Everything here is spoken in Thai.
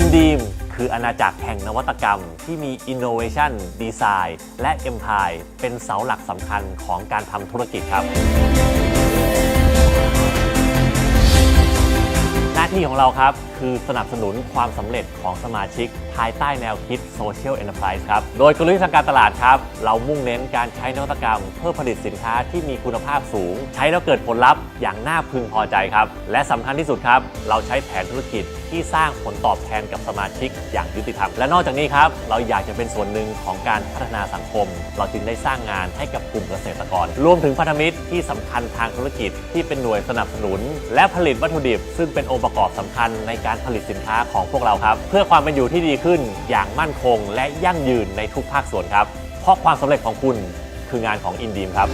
Indeem คืออาณาจักรแห่งนวัตกรรมที่มี Innovation Design และ Empire เป็นเสาหลักสำคัญของการทำธุรกิจครับ หน้าที่ของเราครับ คือสนับสนุนความสำเร็จของสมาชิก ภายใต้แนวคิด Social Enterprise ครับ โดยกลยุทธ์ทางการตลาดครับ เรามุ่งเน้นการใช้นวัตกรรม เพื่อผลิตสินค้าที่มีคุณภาพสูง ใช้แล้วเกิดผลลัพธ์อย่างน่าพึงพอใจครับ และสำคัญที่สุดครับ เราใช้แผนธุรกิจที่สร้างผลตอบแทนกับสมาชิกอย่างยุติธรรม และนอกจากนี้ครับ เราอยากจะเป็นส่วนหนึ่งของการพัฒนาสังคม เราจึงได้สร้างงานให้กับกลุ่มเกษตรกร รวมถึงพันธมิตรที่สำคัญทางธุรกิจที่เป็นหน่วยสนับสนุน และผลิตวัตถุดิบ ซึ่งเป็นองค์ประกอบสำคัญในการผลิตสินค้าของพวกเราครับ เพื่อความเป็นอยู่ที่ดีขึ้นอย่างมั่นคง และยั่งยืนในทุกภาคส่วนครับ เพราะความสำเร็จของคุณคืองานของอินดีมครับ